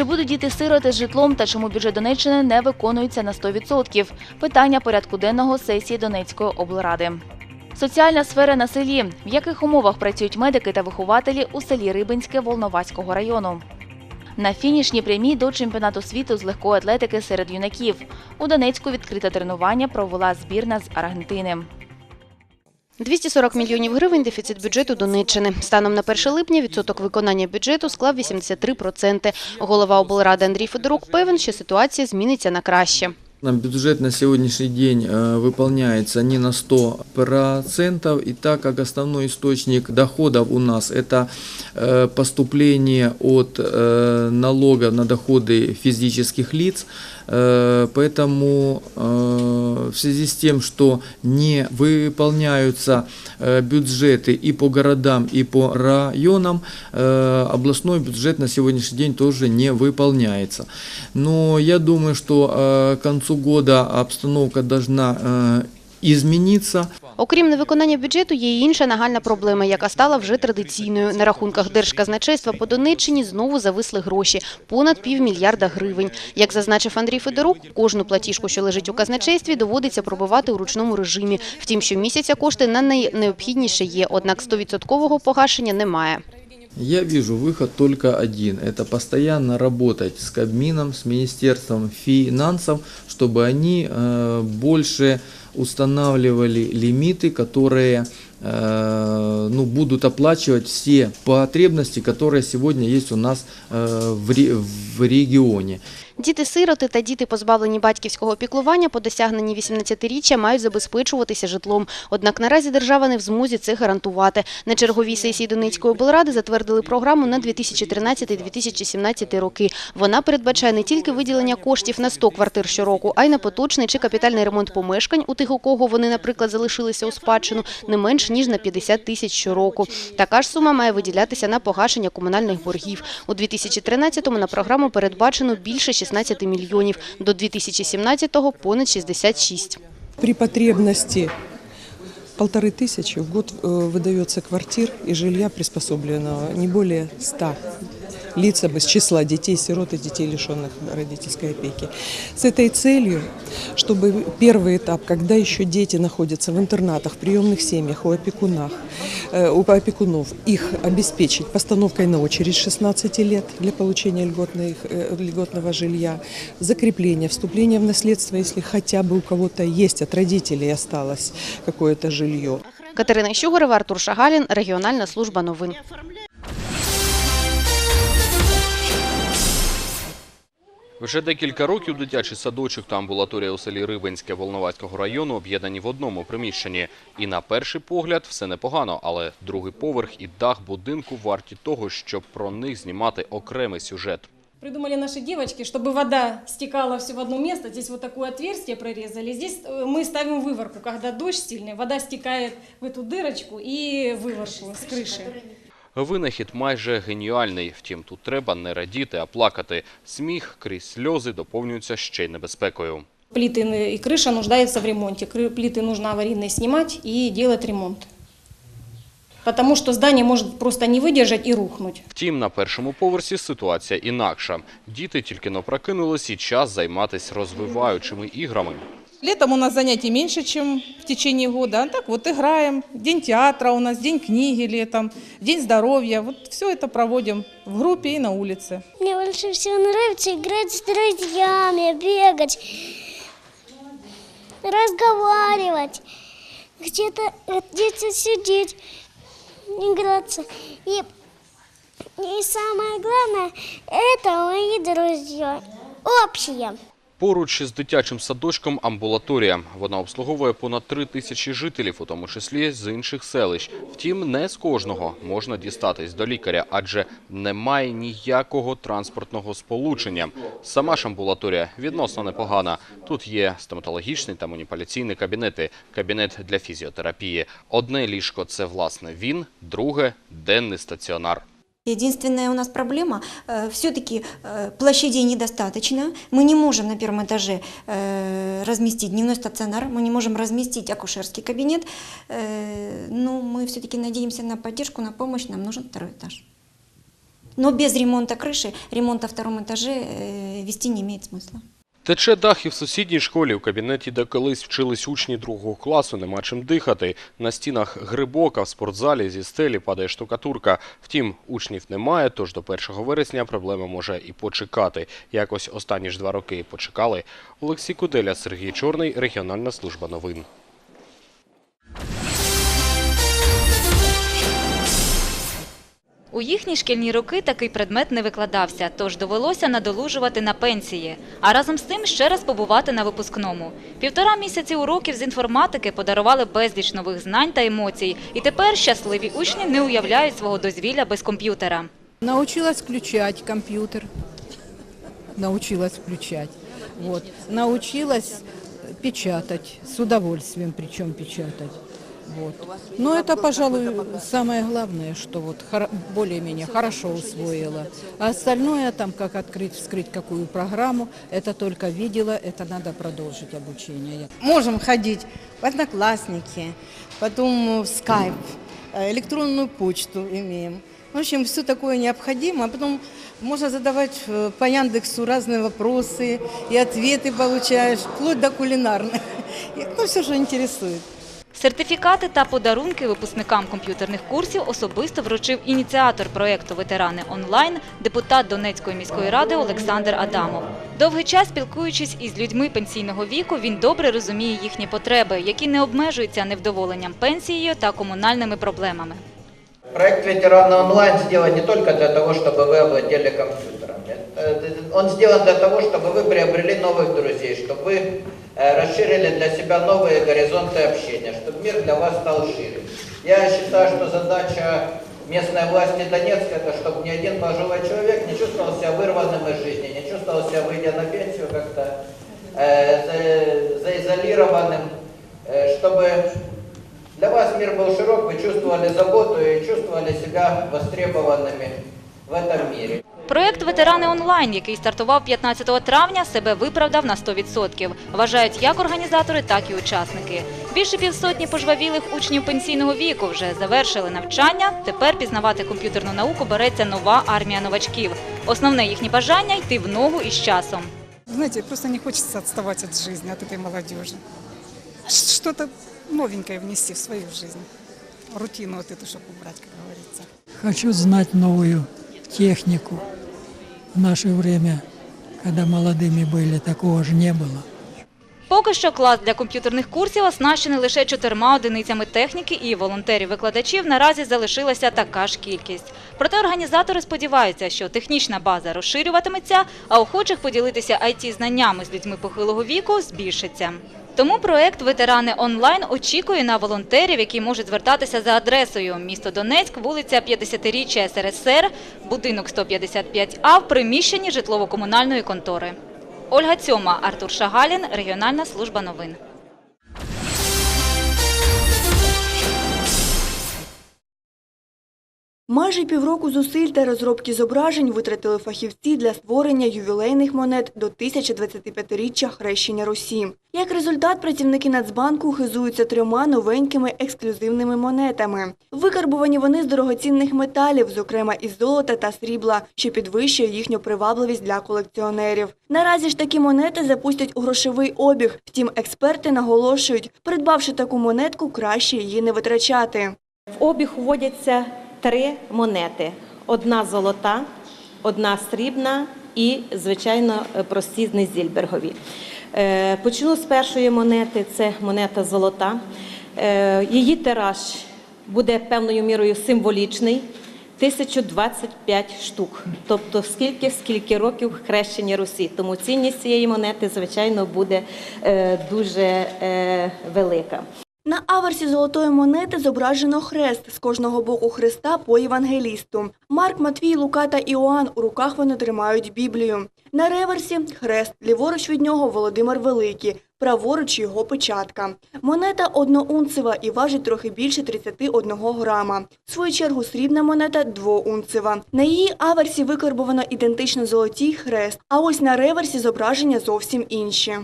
Чи будуть діти-сироти з житлом та чому бюджет Донеччини не виконується на 100%? Питання порядку денного сесії Донецької облради. Соціальна сфера на селі. В яких умовах працюють медики та вихователі у селі Рибинське Волноваського району? На фінішній прямій до чемпіонату світу з легкої атлетики серед юнаків. У Донецьку відкрите тренування провела збірна з Аргентини. 240 мільйонів гривень дефіцит бюджету Донеччини. Станом на 1 липня відсоток виконання бюджету склав 83%. Голова облради Андрій Федорук певен, що ситуація зміниться на краще. Бюджет на сегодняшний день э, выполняется не на 100%, и так как основной источник доходов у нас это э, поступление от э, налога на доходы физических лиц, поэтому в связи с тем, что не выполняются бюджеты и по городам, и по районам, областной бюджет на сегодняшний день тоже не выполняется. Но я думаю, что к концу года обстановка должна э, измениться. Окрім невиконання бюджету, є й інша нагальна проблема, яка стала вже традиційною. На рахунках Держказначейства по Донеччині знову зависли гроші – понад півмільярда гривень. Як зазначив Андрій Федорук, кожну платіжку, що лежить у казначействі, доводиться пробивати у ручному режимі. Втім, щомісяця кошти на найнеобхідніше є, однак 100% погашення немає. Я вижу выход только один. Это постоянно работать с Кабмином, с Министерством финансов, чтобы они э, больше устанавливали лимиты, которые э, ну, будут оплачивать все потребности, которые сегодня есть у нас э, в, в. Діти-сироти та діти, позбавлені батьківського піклування, по досягненні 18-річчя мають забезпечуватися житлом. Однак наразі держава не в змозі це гарантувати. На черговій сесії Донецької облради затвердили програму на 2013-2017 роки. Вона передбачає не тільки виділення коштів на 100 квартир щороку, а й на поточний чи капітальний ремонт помешкань у тих, у кого вони, наприклад, залишилися у спадщину, не менш ніж на 50 тисяч щороку. Така ж сума має виділятися на погашення комунальних боргів. У 2013-му на програму передбачено більше 16 мільйонів, до 2017-го – понад 66. При потребности полторы тысячи в год э, выдается квартир и жилья приспособленного не более ста лица из числа детей, сирот и детей, лишенных родительской опеки. С этой целью, чтобы первый этап, когда еще дети находятся в интернатах, в приемных семьях, у, опекунах, э, у опекунов, их обеспечить постановкой на очередь с 16 лет для получения льготных, э, льготного жилья, закрепление, вступление в наследство, если хотя бы у кого-то есть от родителей осталось какое-то жилье. Катерина Щугорева, Артур Шагалін, Регіональна служба новин. Вже декілька років дитячий садочок та амбулаторія у селі Рибинське Волноваського району об'єднані в одному приміщенні. І на перший погляд все непогано, але другий поверх і дах будинку варті того, щоб про них знімати окремий сюжет. Придумали наши девочки, чтобы вода стекала все в одно место. Здесь вот такое отверстие прорезали. Здесь э, мы ставим выворку. Когда дождь сильный, вода стекает в эту дырочку и выворку с крыши. Винахід майже геніальний. Втім, тут треба не радіти, а плакати. Сміх крізь сльози доповнюється ще й небезпекою. Плиты и крыша нуждаются в ремонте. Кры- Плиты нужно аварийные снимать и делать ремонт. Потому что здание может просто не выдержать и рухнуть. Втім, на першому поверсі ситуація інакша. Діти тільки но прокинулись і час займатися розвиваючими іграми. Летом у нас занятий меньше, чем в течение года. А так вот играем. День театра у нас, день книги летом, день здоровья. Вот все это проводим в группе и на улице. Мне больше всего нравится играть с друзьями, бегать, разговаривать, где-то где сидеть, играться. И, и самое главное, это мои друзья общие. Поруч із дитячим садочком амбулаторія. Вона обслуговує понад три тисячі жителів, у тому числі з інших селищ. Втім, не з кожного можна дістатись до лікаря, адже немає ніякого транспортного сполучення. Сама ж амбулаторія відносно непогана. Тут є стоматологічний та маніпуляційний кабінети, кабінет для фізіотерапії. Одне ліжко – це, власне, він, друге – денний стаціонар. Единственная у нас проблема, все-таки площадей недостаточно. Мы не можем на первом этаже э, разместить дневной стационар, мы не можем разместить акушерский кабинет. Э, Но мы все-таки надеемся на поддержку, на помощь, нам нужен второй этаж. Но без ремонта крыши, ремонта в втором этаже э, вести не имеет смысла. Тече дах і в сусідній школі, у кабінеті, де колись вчились учні другого класу, нема чим дихати. На стінах грибок, а в спортзалі зі стелі падає штукатурка. Втім, учнів немає, тож до 1 вересня проблема може і почекати. Якось останні ж два роки почекали. Олексій Куделя, Сергій Чорний, регіональна служба новин. У їхні шкільні роки такий предмет не викладався, тож довелося надолужувати на пенсії, а разом з тим ще раз побувати на випускному. Півтора місяці уроків з інформатики подарували безліч нових знань та емоцій, і тепер щасливі учні не уявляють свого дозвілля без комп'ютера. Научилась включать компьютер. Научилась включать. Вот. Научилась печатать. С удовольствием причем печатать. Вот. Но это, пожалуй, самое главное, что вот более-менее хорошо усвоила. А остальное, там, как открыть, вскрыть какую программу, это только видела, это надо продолжить обучение. Можем ходить в Одноклассники, потом в Skype, э, электронную почту имеем. В общем, все такое необходимо. А потом можно задавать э, по Яндексу разные вопросы, и ответы получаешь, вплоть до кулинарных. Ну, все, что интересует. Сертифікати та подарунки випускникам комп'ютерних курсів особисто вручив ініціатор проєкту «Ветерани онлайн» депутат Донецької міської ради Олександр Адамов. Довгий час спілкуючись із людьми пенсійного віку, він добре розуміє їхні потреби, які не обмежуються невдоволенням пенсією та комунальними проблемами. Проект «Ветераны онлайн» сделан не только для того, чтобы вы овладели компьютером. Э, Он сделан для того, чтобы вы приобрели новых друзей, чтобы вы э, Расширили для себя новые горизонты общения, чтобы мир для вас стал шире. Я считаю, что задача местной власти Донецка, это чтобы ни один пожилой человек не чувствовал себя вырванным из жизни, не чувствовал себя, выйдя на пенсию, как-то э, за- заизолированным, э, чтобы для вас мир был широк, вы чувствовали заботу и чувствовали себя востребованными в этом мире. Проєкт «Ветерани онлайн», який стартував 15 травня, себе виправдав на 100%. Вважають як організатори, так і учасники. Більше півсотні пожвавілих учнів пенсійного віку вже завершили навчання. Тепер пізнавати комп'ютерну науку береться нова армія новачків. Основне їхнє бажання – йти в ногу із часом. Знаете, просто не хочется отставать от жизни, от этой молодежи. Что-то новенькое внести в свою жизнь. Рутину вот эту, чтобы убрать, как говорится. Хочу знать новую технику. В наше время, когда молодыми были, такого же не было. Поки що клас для комп'ютерних курсів оснащений лише чотирма одиницями техніки і волонтерів-викладачів наразі залишилася така ж кількість. Проте організатори сподіваються, що технічна база розширюватиметься, а охочих поділитися IT-знаннями з людьми похилого віку збільшиться. Тому проект «Ветерани онлайн» очікує на волонтерів, які можуть звертатися за адресою місто Донецьк, вулиця 50-річчя СРСР, будинок 155А в приміщенні житлово-комунальної контори. Ольга Цьома, Артур Шагалін, регіональна служба новин. Майже півроку зусиль та розробки зображень витратили фахівці для створення ювілейних монет до 1025-річчя хрещення Русі. Як результат, працівники Нацбанку хизуються трьома новенькими ексклюзивними монетами. Викарбувані вони з дорогоцінних металів, зокрема із золота та срібла, що підвищує їхню привабливість для колекціонерів. Наразі ж такі монети запустять у грошовий обіг. Втім, експерти наголошують, придбавши таку монетку, краще її не витрачати. В обіг вводяться три монети: одна золота, одна срібна і, звичайно, прості Зільбергові. Е, Почну з першої монети, це монета золота. Е, Її тираж буде певною мірою символічний. 1025 штук, тобто скільки скільки років хрещення Русі. Тому цінність цієї монети, звичайно, буде е, дуже е, велика. На аверсі золотої монети зображено хрест з кожного боку хреста по євангелісту. Марк, Матвій, Лука та Іоанн у руках вони тримають Біблію. На реверсі хрест, ліворуч від нього Володимир Великий, праворуч його печатка. Монета одноунцева і важить трохи більше 31 грама. В свою чергу срібна монета двоунцева. На її аверсі викарбовано ідентично золотій хрест, а ось на реверсі зображення зовсім інші.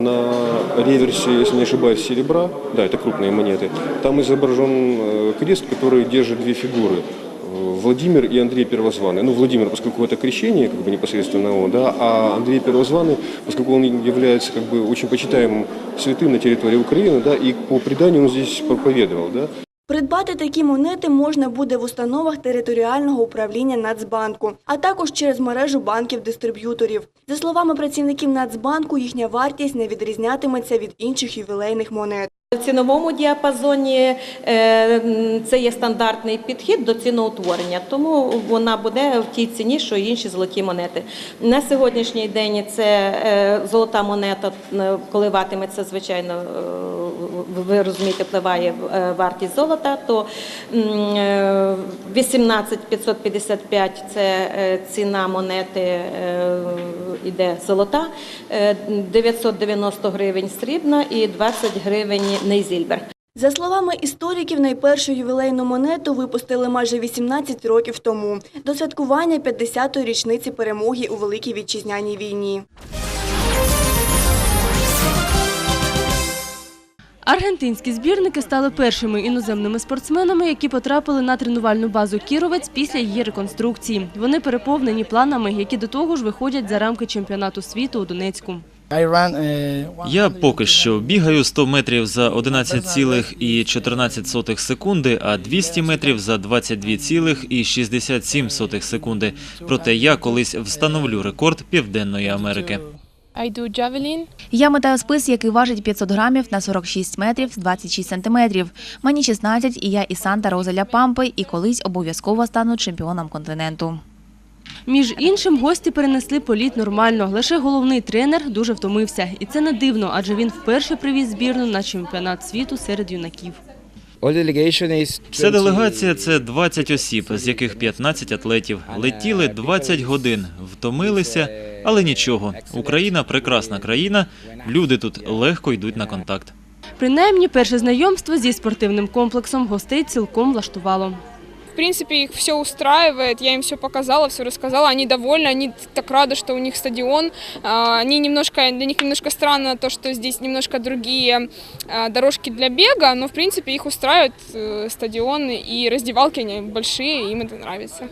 На реверсе, если не ошибаюсь, серебра, да, это крупные монеты, там изображен э, крест, который держит две фигуры. э, Владимир и Андрей Первозванный. Ну, Владимир, поскольку это крещение, как бы непосредственно он, да, а Андрей Первозванный, поскольку он является как бы очень почитаемым святым на территории Украины, да, и по преданию он здесь проповедовал, да. Придбати такі монети можна буде в установах територіального управління Нацбанку, а також через мережу банків-дистриб'юторів. За словами працівників Нацбанку, їхня вартість не відрізнятиметься від інших ювілейних монет. В ціновому діапазоні е, це є стандартний підхід до ціноутворення, тому вона буде в тій ціні, що й інші золоті монети. На сьогоднішній день це е, золота монета е, коливатиметься, звичайно, ви розумієте, впливає вартість золота, то м, е, 18 555 – це ціна монети е, іде золота, е, 990 гривень срібна і 20 гривень нейзільбер. За словами істориків, найпершу ювілейну монету випустили майже 18 років тому до святкування 50-ї річниці перемоги у Великій Вітчизняній війні. Аргентинські збірники стали першими іноземними спортсменами, які потрапили на тренувальну базу Кіровець після її реконструкції. Вони переповнені планами, які до того ж виходять за рамки чемпіонату світу у Донецьку. Я поки що бігаю 100 метрів за 11,14 секунди, а 200 метрів за 22,67 секунди. Проте я колись встановлю рекорд Південної Америки. Я метаю спис, який важить 500 грамів на 46 метрів з 26 сантиметрів. Мені 16, і я і Санта Розеля Пампи, і колись обов'язково стану чемпіоном континенту. Між іншим, гості перенесли політ нормально. Лише головний тренер дуже втомився. І це не дивно, адже він вперше привіз збірну на чемпіонат світу серед юнаків. Вся делегація це 20 осіб, з яких 15 атлетів. Летіли 20 годин, втомилися, але нічого. Україна прекрасна країна. Люди тут легко йдуть на контакт. Принаймні, перше знайомство зі спортивним комплексом гостей цілком влаштувало. В принципе, их все устраивает, я им все показала, все рассказала, они довольны, они так рады, что у них стадион. А, Они немножко, для них немножко странно то, что здесь немножко другие а, дорожки для бега, но в принципе их устраивает э, стадион и раздевалки, они большие, им это нравится.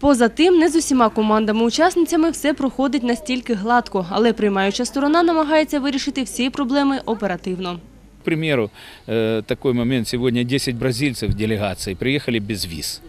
Поза тим, не з усіма командами-учасницями все проходить настільки гладко, але приймаюча сторона намагається вирішити всі проблеми оперативно. Примеру, э, такой момент. Сегодня 10 бразильцев делегации приехали без виз.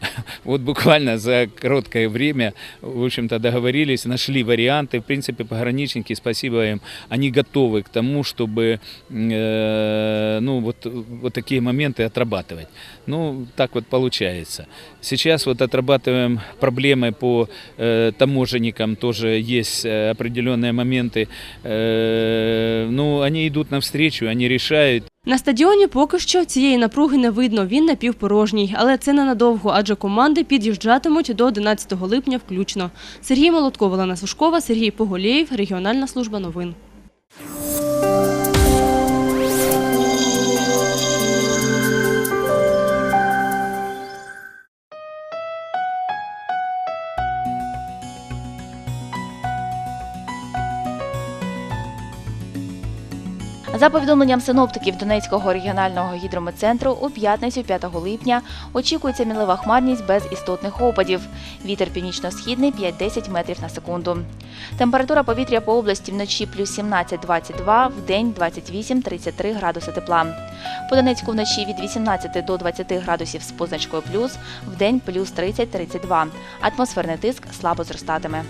Вот буквально за короткое время, в общем-то, договорились, нашли варианты. В принципе, пограничники, спасибо им, они готовы к тому, чтобы э, ну, вот, вот такие моменты отрабатывать. Ну, так вот получается. Сейчас вот отрабатываем проблемы по э, таможенникам, тоже есть э, определенные моменты. Э, ну, они идут навстречу, они решают. На стадіоні поки що цієї напруги не видно, він напівпорожній. Але це ненадовго, адже команди під'їжджатимуть до 11 липня включно. Сергій Молотков, Олена Сушкова, Сергій Поголєєв, Регіональна служба новин. За повідомленням синоптиків Донецького регіонального гідрометцентру, у п'ятницю 5 липня очікується мінлива хмарність без істотних опадів. Вітер північно-східний 5-10 метрів на секунду. Температура повітря по області вночі плюс 17-22, в день 28-33 градуси тепла. По Донецьку вночі від 18 до 20 градусів з позначкою плюс, в день плюс 30-32. Атмосферний тиск слабо зростатиме.